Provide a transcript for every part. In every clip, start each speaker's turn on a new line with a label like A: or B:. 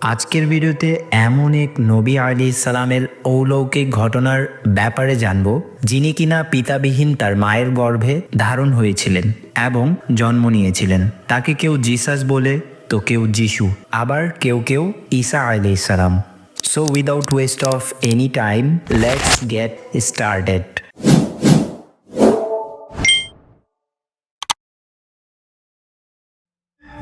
A: আজকের ভিডিওতে এমন এক নবী আলী ইসালামের অলৌকিক ঘটনার ব্যাপারে জানব, যিনি কিনা পিতাবিহীন তার মায়ের গর্ভে ধারণ হয়েছিলেন এবং জন্ম নিয়েছিলেন। তাকে কেউ জিসাস বলে, তো কেউ যিশু, আবার কেউ কেউ ঈসা আলী ইসালাম so without waste of any time let's get started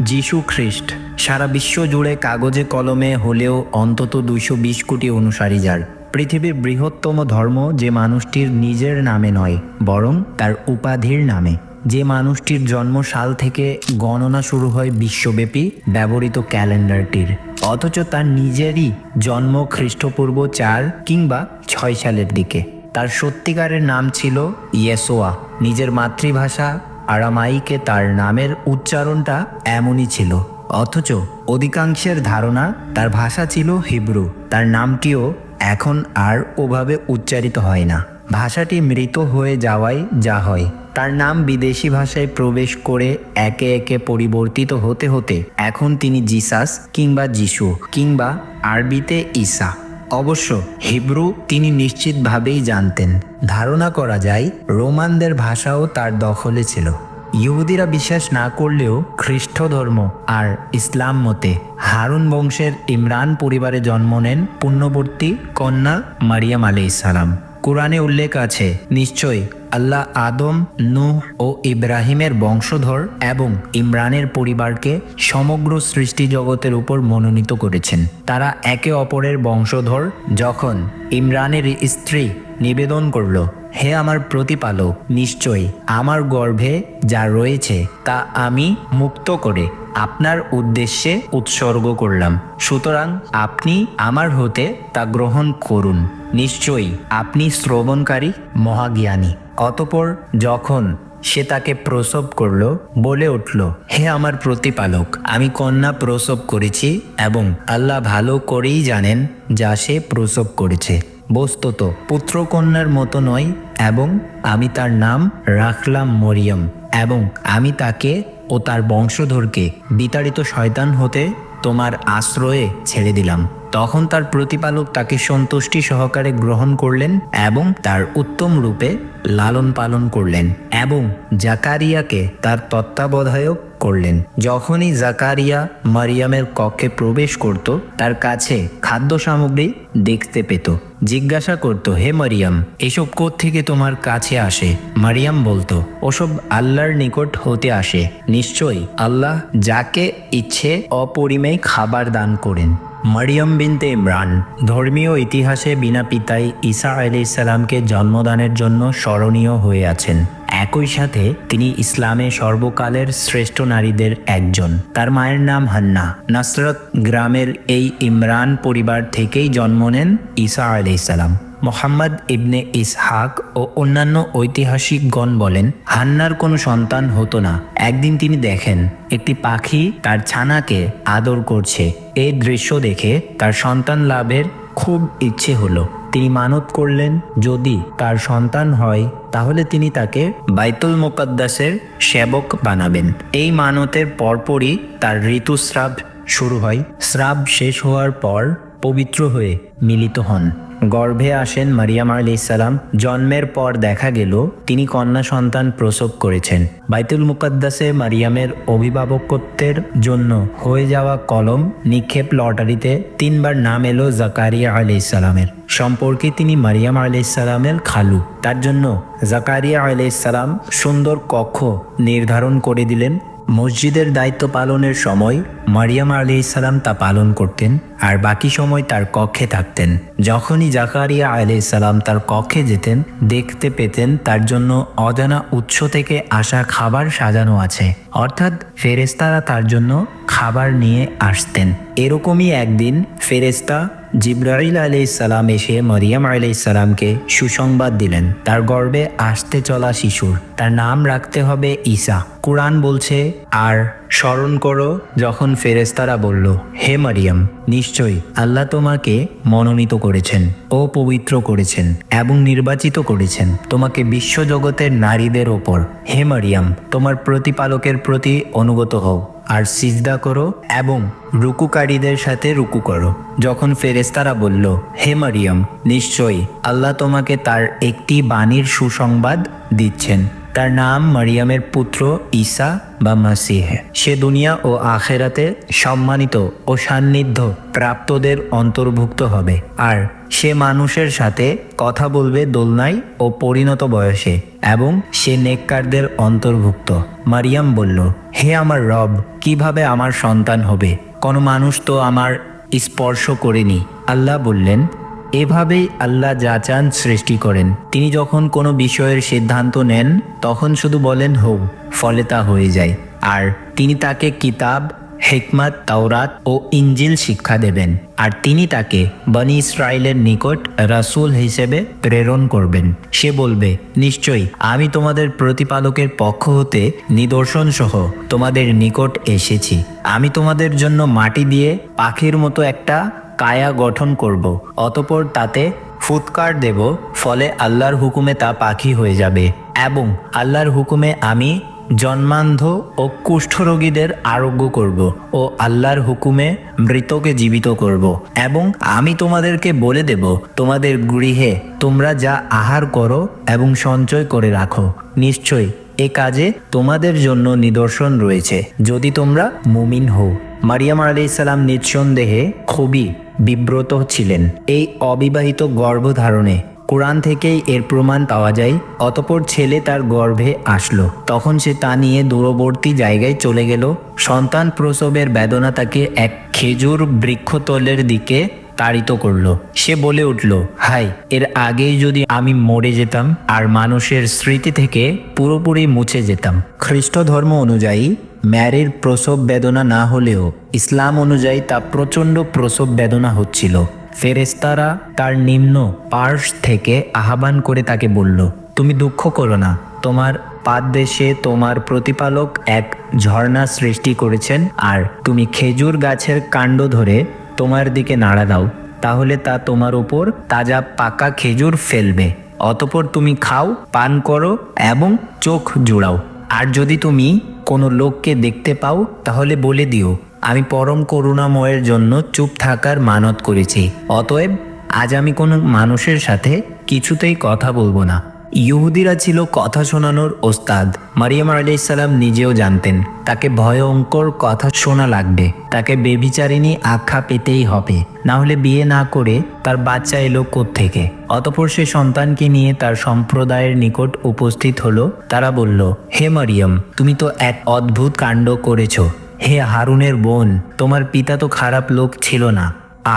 A: যিশু খ্রিস্ট সারা বিশ্ব জুড়ে কাগজে কলমে হলেও অন্তত দুইশো বিশ কোটি অনুসারী যার। পৃথিবীর বৃহত্তম ধর্ম যে মানুষটির নিজের নামে নয়, বরং তার উপাধির নামে। যে মানুষটির জন্ম সাল থেকে গণনা শুরু হয় বিশ্বব্যাপী ব্যবহৃত ক্যালেন্ডারটির। অথচ তার নিজেরই জন্ম খ্রিস্টপূর্ব চার কিংবা ছয় সালের দিকে। তার সত্যিকারের নাম ছিল ইয়েসোয়া। নিজের মাতৃভাষা আরামাইকে তার নামের উচ্চারণটা এমনই ছিল। অথচ অধিকাংশের ধারণা তার ভাষা ছিল হিব্রু। তার নামটিও এখন আর ওভাবে উচ্চারিত হয় না। ভাষাটি মৃত হয়ে যাওয়ায় যা হয়। তার নাম বিদেশি ভাষায় প্রবেশ করে একে একে পরিবর্তিত হতে হতে এখন তিনি জিসাস কিংবা যিশু কিংবা আরবিতে ঈসা। অবশ্য হিব্রু তিনি নিশ্চিতভাবেই জানতেন। ধারণা করা যায়, রোমানদের ভাষাও তার দখলে ছিল। ইহুদিরা বিশ্বাস না করলেও খ্রিস্ট ধর্ম আর ইসলাম মতে হারুন বংশের ইমরান পরিবারে জন্ম নেন পুণ্যবর্তী কন্যা মারিয়াম আলি ইসালাম কোরআনে উল্লেখ আছে, নিশ্চয়ই আল্লাহ আদম, নূহ ও ইব্রাহিমের বংশধর এবং ইমরানের পরিবারকে সমগ্র সৃষ্টি জগতের উপর মনোনীত করেছেন। তারা একে অপরের বংশধর যখন ইমরানের স্ত্রী নিবেদন করল। হে আমার প্রতিপালক, নিশ্চয়ই আমার গর্ভে যা রয়েছে তা আমি মুক্ত করে আপনার উদ্দেশ্যে উৎসর্গ করলাম। সুতরাং আপনি আমার হতে তা গ্রহণ করুন। নিশ্চয়ই আপনি শ্রবণকারী মহাজ্ঞানী। অতপর যখন সে তাকে প্রসব করল, বলে উঠল, হে আমার প্রতিপালক, আমি কন্যা প্রসব করেছি এবং আল্লাহ ভালো করেই জানেন যা সে প্রসব করেছে। বস্তুত পুত্রকন্যার মতো নয় এবং আমি তার নাম রাখলাম মরিয়ম এবং আমি তাকে ও তার বংশধরকে বিতাড়িত শয়তান হতে তোমার আশ্রয়ে ছেড়ে দিলাম। তখন তার প্রতিপালক তাকে সন্তুষ্টি সহকারে গ্রহণ করলেন এবং তার উত্তম রূপে লালন পালন করলেন এবং জাকারিয়াকে তার তত্ত্বাবধায়ক করলেন। যখনই জাকারিয়া মারিয়ামের কক্ষে প্রবেশ করত, তার কাছে খাদ্য সামগ্রী দেখতে পেত। জিজ্ঞাসা করত, হে মারিয়াম, এসব থেকে তোমার কাছে আসে? মারিয়াম বলতো, ওসব আল্লাহর নিকট হতে আসে। নিশ্চয়ই আল্লাহ যাকে ইচ্ছে অপরিমেয় খাবার দান করেন। মারিয়াম বিনতে ইমরান, ধর্মীয় ইতিহাসে বিনা পিতাই ঈসা আলি ইসালামকে জন্মদানের জন্য স্মরণীয় হয়ে আছেন। একই সাথে তিনি ইসলামে সর্বকালের শ্রেষ্ঠ নারীদের একজন। তার মায়ের নাম হান্না। নাসরত গ্রামের এই ইমরান পরিবার থেকেই জন্ম নেন ঈসা আলি ইসালাম মোহাম্মদ ইবনে ইসহাক ও অন্যান্য ঐতিহাসিকগণ বলেন, হান্নার কোনো সন্তান হতো না। একদিন তিনি দেখেন, একটি পাখি তার ছানাকে আদর করছে। এই দৃশ্য দেখে তার সন্তান লাভের খুব ইচ্ছে হলো। তিনি মানত করলেন যদি তার সন্তান হয়, তাহলে তিনি তাকে বাইতুল মোকাদ্দাসের সেবক বানাবেন। এই মানতের পরপরই তার ঋতুস্রাব শুরু হয়। স্রাব শেষ হওয়ার পর পবিত্র হয়ে মিলিত হন। গর্ভে আসেন মারিয়াম আলী ইসালাম জন্মের পর দেখা গেল, তিনি কন্যা সন্তান প্রসব করেছেন। বাইতুল মুকাদ্দাসে মারিয়ামের অভিভাবকত্বের জন্য হয়ে যাওয়া কলম নিক্ষেপ লটারিতে তিনবার নাম এলো জাকারিয়া আলী ইসালামের সম্পর্কে তিনি মারিয়াম আলী ইসালামের খালু। তার জন্য জাকারিয়া আলী ইসালাম সুন্দর কক্ষ নির্ধারণ করে দিলেন। মসজিদের দায়িত্ব পালনের সময় মারিয়াম আলী ইসালাম তা পালন করতেন আর বাকি সময় তার কক্ষে থাকতেন। যখনই জাকারিয়া আলী ইসালাম তার কক্ষে যেতেন, দেখতে পেতেন তার জন্য অজানা উৎস থেকে আসা খাবার সাজানো আছে। অর্থাৎ ফেরেস্তারা তার জন্য খাবার নিয়ে আসতেন। এরকমই একদিন ফেরেস্তা জিব্রাইল আলি সালাম এসে মরিয়াম আলি সালামকে সুসংবাদ দিলেন। তার গর্বে আসতে চলা শিশুর, তার নাম রাখতে হবে ঈসা। কোরআন বলছে, আর স্মরণ করো যখন ফেরেস্তারা বলল, হে মারিয়াম, নিশ্চয়ই আল্লাহ তোমাকে মনোনীত করেছেন ও পবিত্র করেছেন এবং নির্বাচিত করেছেন। তোমাকে বিশ্বজগতের নারীদের ওপর, হে মারিয়াম, তোমার প্রতিপালকের প্রতি অনুগত হও। আর সিজদা করো এবং রুকুকারীদের সাথে রুকু করো। যখন ফেরেস্তারা বলল, হে মারিয়াম, নিশ্চয়ই আল্লাহ তোমাকে তার একটি বাণীর সুসংবাদ দিচ্ছেন। তার নাম মারিয়ামের পুত্র ঈসা বা মাসিহ। সে দুনিয়া ও আখেরাতে সম্মানিত ও সান্নিধ্য প্রাপ্তদের অন্তর্ভুক্ত হবে। আর সে মানুষের সাথে কথা বলবে দোলনায় ও পরিণত বয়সে এবং সে নেককারদের অন্তর্ভুক্ত। মারিয়াম বলল, হে আমার রব, কীভাবে আমার সন্তান হবে? কোনো মানুষ তো আমার স্পর্শ করেনি। আল্লাহ বললেন এভাবেই আল্লাহ যা চান সৃষ্টি করেন। তিনি যখন কোনো বিষয়ের সিদ্ধান্ত নেন, তখন শুধু বলেন, হোক। ফলে তা হয়ে যায়। আর তিনি তাকে কিতাব, হেকমাত, তাওরাত ও ইঞ্জিল শিক্ষা দেবেন। আর তিনি তাকে বনি ইসরায়েলের নিকট রাসূল হিসেবে প্রেরণ করবেন। সে বলবে, নিশ্চয়ই আমি তোমাদের প্রতিপালকের পক্ষ হতে নিদর্শন সহ তোমাদের নিকট এসেছি। আমি তোমাদের জন্য মাটি দিয়ে পাখির মতো একটা কায়া গঠন করব, অতপর তাতে ফুৎকার দেব, ফলে আল্লাহর হুকুমে তা পাখি হয়ে যাবে। এবং আল্লাহর হুকুমে আমি জন্মান্ধ ও কুষ্ঠরোগীদের আরোগ্য করব ও আল্লাহর হুকুমে মৃতকে জীবিত করব। এবং আমি তোমাদেরকে বলে দেব, তোমাদের গৃহে তোমরা যা আহার করো এবং সঞ্চয় করে রাখো, নিশ্চয় এ কাজে তোমাদের জন্য নিদর্শন রয়েছে। যদি তোমরা মুমিন হও। মারিয়াম আলাইসাল্লাম নিঃসন্দেহে খুবই বিব্রত ছিলেন। এই অবিবাহিত গর্ভধারণে কোরআন থেকেই এর প্রমাণ পাওয়া যায়, অতপর ছেলে তার গর্ভে আসলো। তখন সে তা নিয়ে দূরবর্তী জায়গায় চলে গেল। সন্তান প্রসবের বেদনা তাকে এক খেজুর বৃক্ষতলের দিকে তাড়িত করল। সে বলে উঠল হাই এর আগেই যদি আমি মরে যেতাম, আর মানুষের স্মৃতি থেকে পুরোপুরি মুছে যেতাম। খ্রিস্ট ধর্ম অনুযায়ী ম্যারির প্রসব বেদনা না হলেও ইসলাম অনুযায়ী তা প্রচণ্ড প্রসব বেদনা হচ্ছিল। ফেরেস্তারা তার নিম্ন পার্শ্ব থেকে আহ্বান করে তাকে বলল, তুমি দুঃখ করো না। তোমার পাদদেশে তোমার প্রতিপালক এক ঝর্ণা সৃষ্টি করেছেন আর তুমি খেজুর গাছের কাণ্ড ধরে তোমার দিকে নাড়া দাও। তাহলে তা তোমার ওপর তাজা পাকা খেজুর ফেলবে। অতপর তুমি খাও, পান করো এবং চোখ জুড়াও। আর যদি তুমি কোনো লোককে দেখতে পাও, তাহলে বলে দিও, আমি পরম করুণাময়ের জন্য চুপ থাকার মানত করেছি। অতএব, আজ আমি কোনো মানুষের সাথে কিছুতেই কথা বলব না। ইহুদিরা ছিল কথা শোনানোর ওস্তাদ। মারিয়াম আলাইসাল্লাম নিজেও জানতেন, তাকে ভয়ঙ্কর কথা শোনা লাগবে, তাকে বেবিচারিণী আখ্যা পেতেই হবে। না হলে বিয়ে না করে তার বাচ্চা এলো থেকে অতপর সে সন্তানকে নিয়ে তার সম্প্রদায়ের নিকট উপস্থিত হলো। তারা বলল, হে মারিয়াম, তুমি তো এক অদ্ভুত কাণ্ড করেছ। হে হারুনের বোন, তোমার পিতা তো খারাপ লোক ছিল না,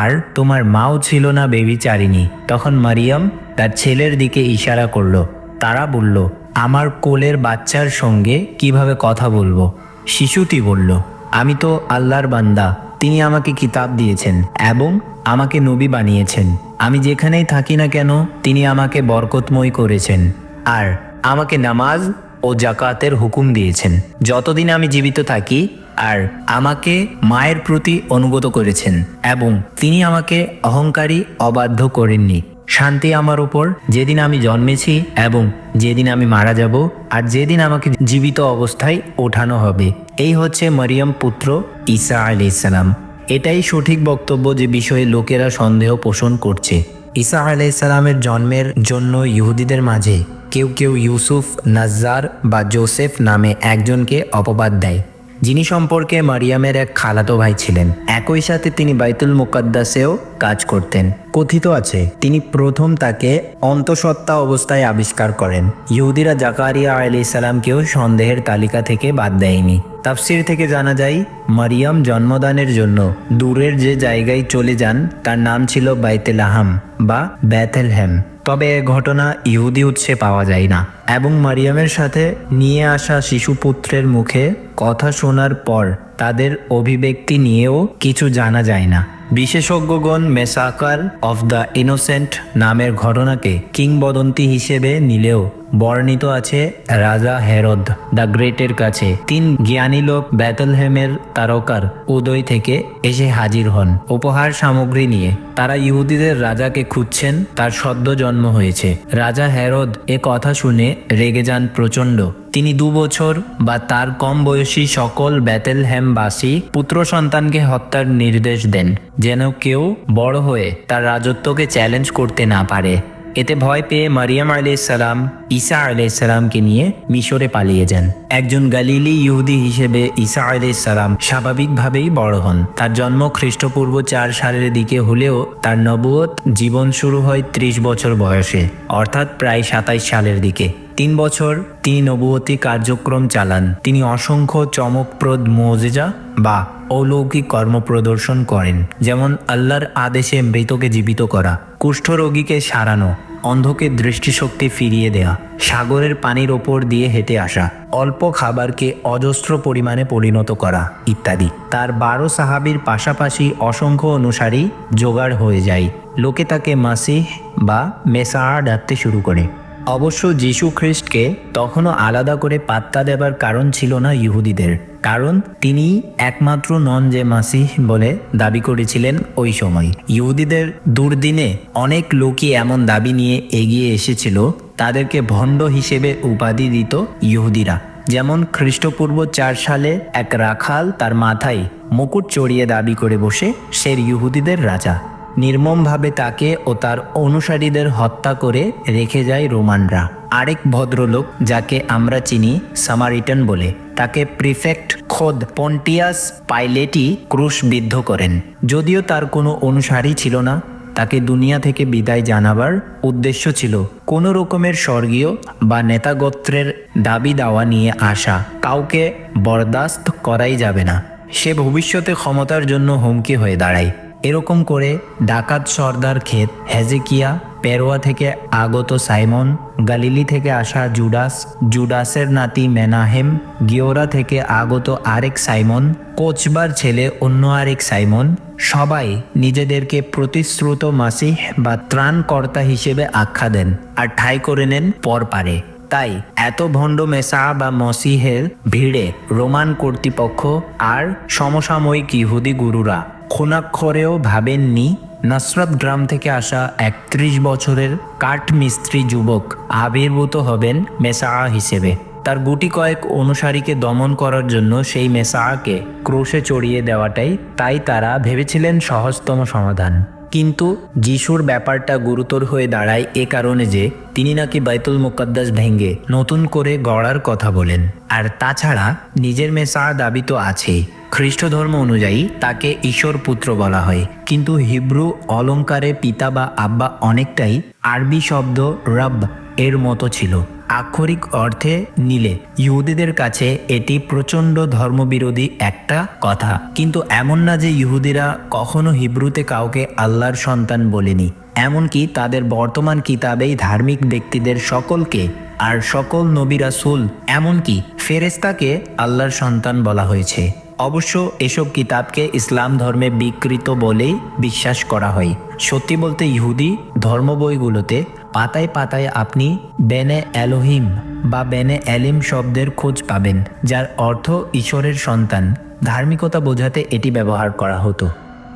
A: আর তোমার মাও ছিল না বেবিচারিণী। তখন মারিয়াম তার ছেলের দিকে ইশারা করল। তারা বলল, আমার কোলের বাচ্চার সঙ্গে কীভাবে কথা বলব? শিশুটি বলল, আমি তো আল্লাহর বান্দা, তিনি আমাকে কিতাব দিয়েছেন এবং আমাকে নবী বানিয়েছেন। আমি যেখানেই থাকি না কেন, তিনি আমাকে বরকতময় করেছেন আর আমাকে নামাজ ও জাকাতের হুকুম দিয়েছেন। যতদিন আমি জীবিত থাকি আর আমাকে মায়ের প্রতি অনুগত করেছেন এবং তিনি আমাকে অহংকারী, অবাধ্য করেননি। শান্তি আমার উপর, যেদিন আমি জন্মেছি এবং যেদিন আমি মারা যাব, আর যেদিন আমাকে জীবিত অবস্থায় ওঠানো হবে। এই হচ্ছে মরিয়ম পুত্র ঈসা আলাইসালাম এটাই সঠিক বক্তব্য যে বিষয়ে লোকেরা সন্দেহ পোষণ করছে। ঈসা আলাইসালামের জন্মের জন্য ইহুদিদের মাঝে কেউ কেউ ইউসুফ, নাজ্জার বা জোসেফ নামে একজনকে অপবাদ দেয়। যিনি সম্পর্কে মারিয়ামের এক খালাতো ভাই ছিলেন। একই সাথে তিনি বাইতুল মুকাদ্দাসেও কাজ করতেন। কথিত আছে, তিনি প্রথম তাকে অন্তঃসত্ত্বা অবস্থায় আবিষ্কার করেন। ইহুদিরা জাকারিয়া আলি ইসালামকেও সন্দেহের তালিকা থেকে বাদ দেয়নি। তাফসির থেকে জানা যায়, মারিয়াম জন্মদানের জন্য দূরের যে জায়গায় চলে যান, তার নাম ছিল বাইতেলাহাম বা ব্যাথেলহ্যাম তবে এ ঘটনা ইহুদি উৎসে পাওয়া যায় না এবং মারিয়ামের সাথে নিয়ে আসা শিশুপুত্রের মুখে কথা শোনার পর তাদের অভিব্যক্তি নিয়েও কিছু জানা যায় না। বিশেষজ্ঞগণ মেসাকার অফ দ্য ইনোসেন্ট নামের ঘটনাকে কিংবদন্তি হিসেবে নিলেও বর্ণিত আছে রাজা হেরদ, দ্য গ্রেটের কাছে। তিন জ্ঞানী লোক ব্যাটলহেমের তারকার উদয় থেকে এসে হাজির হন উপহার সামগ্রী নিয়ে। তারা ইহুদিদের রাজাকে খুঁজছেন, তার সদ্য জন্ম হয়েছে। রাজা হেরদ এ কথা শুনে রেগে যান প্রচণ্ড। তিনি দু বছর বা তার কম বয়সী সকল ব্যাটেলহ্যামবাসী পুত্র সন্তানকে হত্যার নির্দেশ দেন, যেন কেউ বড় হয়ে তার রাজত্বকে চ্যালেঞ্জ করতে না পারে। এতে ভয় পেয়ে মারিয়াম আলাইসালাম ঈসা আলাইসালামকে নিয়ে মিশরে পালিয়ে যান। একজন গালিলি ইহুদি হিসেবে ঈসা আলাইসালাম স্বাভাবিকভাবেই বড় হন। তার জন্ম খ্রিস্টপূর্ব চার সালের দিকে হলেও তার নবুয়ত জীবন শুরু হয় ত্রিশ বছর বয়সে, অর্থাৎ প্রায় সাতাইশ সালের দিকে। তিন বছর তিনি নবুয়তি কার্যক্রম চালান। তিনি অসংখ্য চমকপ্রদ মোজেজা বা অলৌকিক কর্ম প্রদর্শন করেন, যেমন আল্লাহর আদেশে মৃতকে জীবিত করা, কুষ্ঠরোগীকে সারানো অন্ধকে দৃষ্টিশক্তি ফিরিয়ে দেয়া, সাগরের পানির ওপর দিয়ে হেঁটে আসা, অল্প খাবারকে অজস্র পরিমাণে পরিণত করা ইত্যাদি। তার বারো সাহাবির পাশাপাশি অসংখ্য অনুসারী জোগাড় হয়ে যায়। লোকে তাকে মাসিহ বা মেসা ডাকতে শুরু করে। অবশ্য যীশু খ্রিস্টকে তখনও আলাদা করে পাত্তা দেবার কারণ ছিল না ইহুদিদের, কারণ তিনি একমাত্র নন যে মাসিহ বলে দাবি করেছিলেন ওই সময়। ইহুদিদের দুর্দিনে অনেক লোকই এমন দাবি নিয়ে এগিয়ে এসেছিল, তাদেরকে ভণ্ড হিসেবে উপাধি দিত ইহুদিরা। যেমন খ্রিস্টপূর্ব চার সালে এক রাখাল তার মাথায় মুকুট চড়িয়ে দাবি করে বসে সে ইহুদিদের রাজা। নির্মমভাবে তাকে ও তার অনুসারীদের হত্যা করে রেখে যায় রোমানরা। আরেক ভদ্রলোক, যাকে আমরা চিনি সামারিটন বলে, তাকে প্রিফেক্ট খোদ পন্টিয়াস পাইলেটি ক্রুশবিদ্ধ করেন। যদিও তার কোনো অনুসারী ছিল না, তাকে দুনিয়া থেকে বিদায় জানাবার উদ্দেশ্য ছিল কোনো রকমের স্বর্গীয় বা নেতাগোত্রের দাবি দাওয়া নিয়ে আসা। কাউকে বরদাস্ত করাই যাবে না। সে ভবিষ্যতে ক্ষমতার জন্য হুমকি হয়ে দাঁড়ায়। এরকম করে ডাকাত সর্দার ক্ষেত, হেজেকিয়া, পেরোয়া থেকে আগত সাইমন, গালিলি থেকে আসা জুডাস, জুডাসের নাতি মেনাহেম, গিওরা থেকে আগত আরেক সাইমন, কোচবার ছেলে অন্য আরেক সাইমন, সবাই নিজেদেরকে প্রতিশ্রুত মাসিহ বা ত্রাণকর্তা হিসেবে আখ্যা দেন আর ঠাই করে নেন পরপারে তাই এত ভণ্ড মেসা বা মসিহের ভিড়ে রোমান কর্তৃপক্ষ আর সমসাময়িক ইহুদি গুরুরা ক্ষুণাক্ষরেও ভাবেননি নাসরাত গ্রাম থেকে আসা একত্রিশ বছরের কাঠ মিস্ত্রি যুবক আবির্ভূত হবেন মেসা হিসেবে। তার গুটি কয়েক অনুসারীকে দমন করার জন্য সেই মেসাকে ক্রোশে চড়িয়ে দেওয়াটাই তাই তারা ভেবেছিলেন সহজতম সমাধান। কিন্তু যিশুর ব্যাপারটা গুরুতর হয়ে দাঁড়ায় এ কারণে যে তিনি নাকি বাইতুল মুকদ্দাস ভেঙ্গে নতুন করে গড়ার কথা বলেন। আর তাছাড়া নিজের মেসা দাবি তো আছেই খ্রিস্ট ধর্ম অনুযায়ী তাকে ঈশ্বর পুত্র বলা হয়। কিন্তু হিব্রু অলঙ্কারে পিতা বা আব্বা অনেকটাই আরবি শব্দ রব এর মতো ছিল। আক্ষরিক অর্থে নিলে। ইহুদিদের কাছে এটি প্রচণ্ড ধর্মবিরোধী একটা কথা। কিন্তু এমন না যে ইহুদিরা কখনো হিব্রুতে কাউকে আল্লাহর সন্তান বলেনি। এমনকি তাদের বর্তমান কিতাবেই ধার্মিক ব্যক্তিদের সকলকে আর সকল নবী রাসূল, এমনকি ফেরেস্তাকে আল্লাহর সন্তান বলা হয়েছে। অবশ্য এসব কিতাবকে ইসলাম ধর্মে বিকৃত বলেই বিশ্বাস করা হয়। সত্যি বলতে ইহুদি ধর্ম বইগুলোতে পাতায় পাতায় আপনি বেনে অ্যালোহিম বা বেনে অ্যালিম শব্দের খোঁজ পাবেন, যার অর্থ ঈশ্বরের সন্তান। ধার্মিকতা বোঝাতে এটি ব্যবহার করা হতো।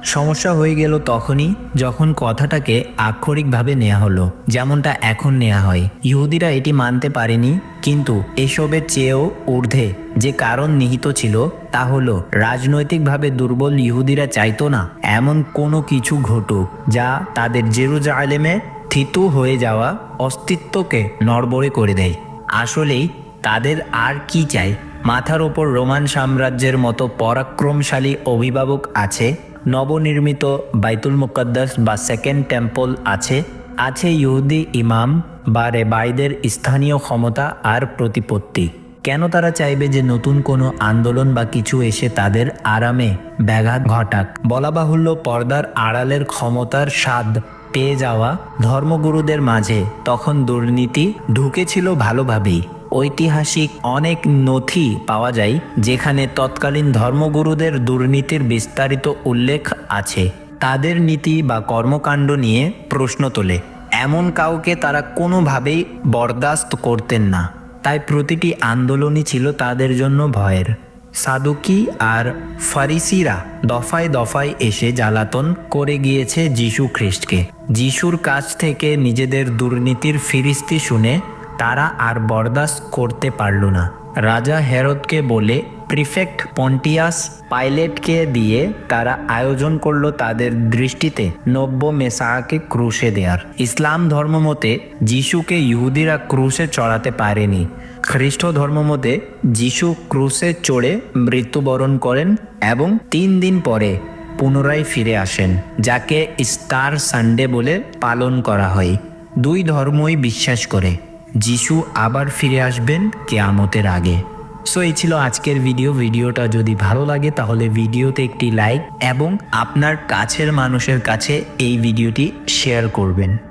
A: সমস্যা হয়ে গেল তখনই যখন কথাটাকে আক্ষরিকভাবে নেওয়া হলো, যেমনটা এখন নেওয়া হয়। ইহুদিরা এটি মানতে পারেনি, কিন্তু এসবের চেয়েও ঊর্ধ্বে যে কারণ নিহিত ছিল, তা হলো রাজনৈতিকভাবে দুর্বল ইহুদিরা চাইতো না, এমন কোনো কিছু ঘটুক, যা তাদের জেরুজালেমে থিতু হয়ে যাওয়া অস্তিত্বকে নড়বড়ে করে দেয়। আসলেই তাদের আর কি চাই? মাথার ওপর রোমান সাম্রাজ্যের মতো পরাক্রমশালী অভিভাবক আছে, নবনির্মিত বাইতুল মুকদ্দাস বা সেকেন্ড টেম্পল আছে আছে ইহুদি ইমাম বা রেবাইদের স্থানীয় ক্ষমতা আর প্রতিপত্তি। কেন তারা চাইবে যে নতুন কোনো আন্দোলন বা কিছু এসে তাদের আরামে ব্যাঘাত ঘটাক? বলা বাহুল্য পর্দার আড়ালের ক্ষমতার স্বাদ পেয়ে যাওয়া ধর্মগুরুদের মাঝে তখন দুর্নীতি ঢুকেছিল ভালোভাবেই। ঐতিহাসিক অনেক নথি পাওয়া যায় যেখানে তৎকালীন ধর্মগুরুদের দুর্নীতির বিস্তারিত উল্লেখ আছে। তাদের নীতি বা কর্মকাণ্ড নিয়ে প্রশ্ন তোলে। এমন কাউকে তারা কোনোভাবেই বরদাস্ত করতেন না। তাই প্রতিটি আন্দোলনই ছিল তাদের জন্য ভয়ের। সাদুকি আর ফারিসিরা দফায় দফায় এসে জ্বালাতন করে গিয়েছে যিশু খ্রিস্টকে। যিশুর কাছ থেকে নিজেদের দুর্নীতির ফিরিস্তি শুনে তারা আর বরদাস্ত করতে পারল না। রাজা হেরতকে বলে প্রিফেক্ট পন্টিয়াস পাইলেটকে দিয়ে তারা আয়োজন করল তাদের দৃষ্টিতে নব্য মেসাহাকে ক্রুশে দেয়ার। ইসলাম ধর্ম মতে, যিশুকে ইহুদিরা ক্রুশে চড়াতে পারেনি। খ্রিস্ট ধর্ম মতে, যিশু ক্রুশে চড়ে মৃত্যুবরণ করেন এবং তিন দিন পরে পুনরায় ফিরে আসেন, যাকে স্টার সানডে বলে পালন করা হয়। দুই ধর্মই বিশ্বাস করে, যিশু আবার ফিরে আসবেন কেয়ামতের আগে। সো এই ছিল আজকের ভিডিও ভিডিওটা যদি ভালো লাগে, তাহলে ভিডিওতে একটি লাইক এবং আপনার কাছের মানুষের কাছে এই ভিডিওটি শেয়ার করবেন।